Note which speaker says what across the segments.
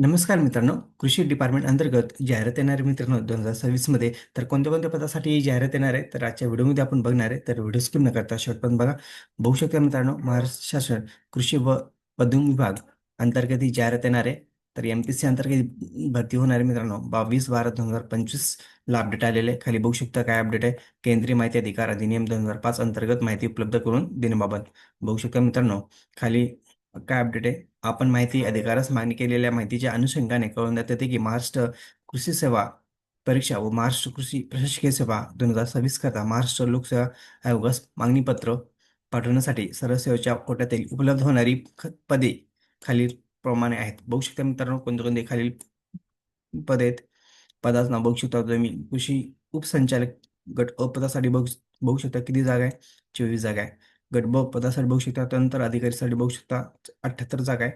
Speaker 1: नमस्कार मित्रांनो. कृषी डिपार्टमेंट अंतर्गत जाहिरात येणार आहे मित्रांनो दोन हजार सव्वीसमध्ये तर कोणत्या कोणत्या पदासाठी जाहिरात येणार आहे? तर आजच्या व्हिडिओमध्ये आपण बघणार आहे. तर व्हिडिओ स्किप न करता शेवटपर्यंत बघा. बघू शकता मित्रांनो महाराष्ट्र शासन कृषी व पदवी विभाग अंतर्गत ही जाहिरात येणार आहे. तर एम पी सी अंतर्गत भरती होणार आहे मित्रांनो. बावीस बारा दोन हजार पंचवीसला अपडेट आलेले आहे. खाली बघू शकता काय अपडेट आहे. केंद्रीय माहिती अधिकार अधिनियम दोन हजार पाच अंतर्गत माहिती उपलब्ध करून देण्याबाबत बघू शकता मित्रांनो. खाली काय अपडेट आहे? आपण माहिती अधिकारास मागणी केलेल्या माहितीच्या अनुषंगाने कळून कळवण्यात येते की महाराष्ट्र कृषी सेवा परीक्षा व महाराष्ट्र कृषी प्रशासकीय सेवा दोन हजार सव्वीस करता महाराष्ट्र लोकसेवा आयोगास मागणीपत्र पाठवण्यासाठी सर्व सेवेच्या कोट्यातील उपलब्ध होणारी ख- पदे खालील प्रमाणे आहेत. बघू शकता मित्रांनो कोणते कोणते खालील पदे आहेत? पदाचं नाव बघू शकता तुम्ही. कृषी उपसंचालक गट अ पदासाठी बघू बघू शकता किती जागा आहे? चोवीस जागा आहे. गट ब पदासाठी बघू शकता त्यानंतर अधिकारीसाठी बघू शकता अठ्ठ्याहत्तर जागा आहे.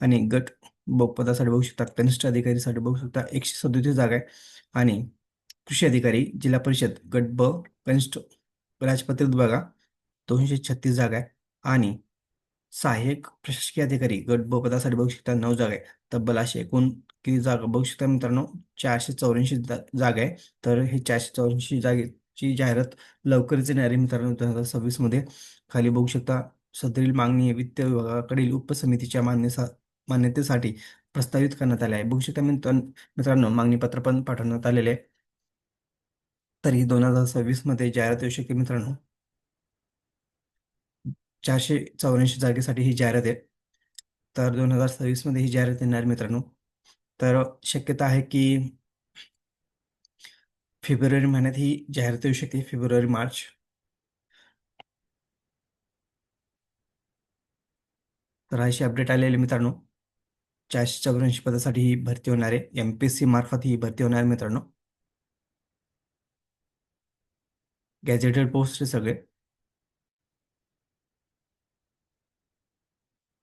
Speaker 1: आणि गट ब पदासाठी बघू शकता कनिष्ठ अधिकारीसाठी बघू शकता एकशे सदोतीस जागा आहे. आणि कृषी अधिकारी जिल्हा परिषद गट ब कनिष्ठ राजपत्रित बघा दोनशे छत्तीस जागा आहे. आणि सहाय्यक प्रशासकीय अधिकारी गट ब पदासाठी बघू शकता नऊ जागा आहे. तब्बल असे एकूण किती जागा बघू शकता मित्रांनो? चारशे चौऱ्याऐंशी जा- जागा आहे. तर हे चारशे चौऱ्याऐंशी जागे ची जाहिरात लवकरच येणार आहे मित्रांनो दोन हजार सव्वीसमध्ये खाली बघू शकता सदरील मागणी वित्त विभागाकडील उपसमितीच्या मान्यसा मान्यतेसाठी प्रस्तावित करण्यात आले आहे. बघू शकता मित्र मित्रांनो मागणी पत्र पण पाठवण्यात आलेले आहे. तरी दोन हजार सव्वीसमध्ये जाहिरात येऊ शकते मित्रांनो. चारशे चौऱ्याऐंशी जागेसाठी ही जाहिरात आहे. तर दोन हजार सव्वीसमध्ये ही जाहिरात येणार मित्रांनो. तर शक्यता आहे की फेब्रुवारी महिन्यात ही जाहिरात येऊ शकते फेब्रुवारी मार्च. तर अशी अपडेट आलेली मित्रांनो. चारशे चौऱ्याऐंशी पदासाठी ही भरती होणार आहे. एम पी एस सी मार्फत ही भरती होणार आहे मित्रांनो. गॅझेटेड पोस्ट आहे सगळे.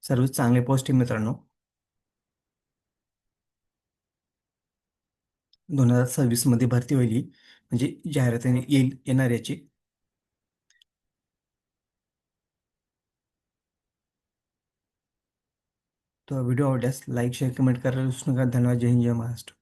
Speaker 1: सर्व चांगले पोस्ट आहे मित्रांनो. दोन हजार सव्वीसमध्ये भरती होईल म्हणजे जाहिरातीने येईल येणार याची तर व्हिडिओ आवडल्यास लाईक शेअर कमेंट करायला विसरू नका. धन्यवाद. जय हिंद जय महाराष्ट्र.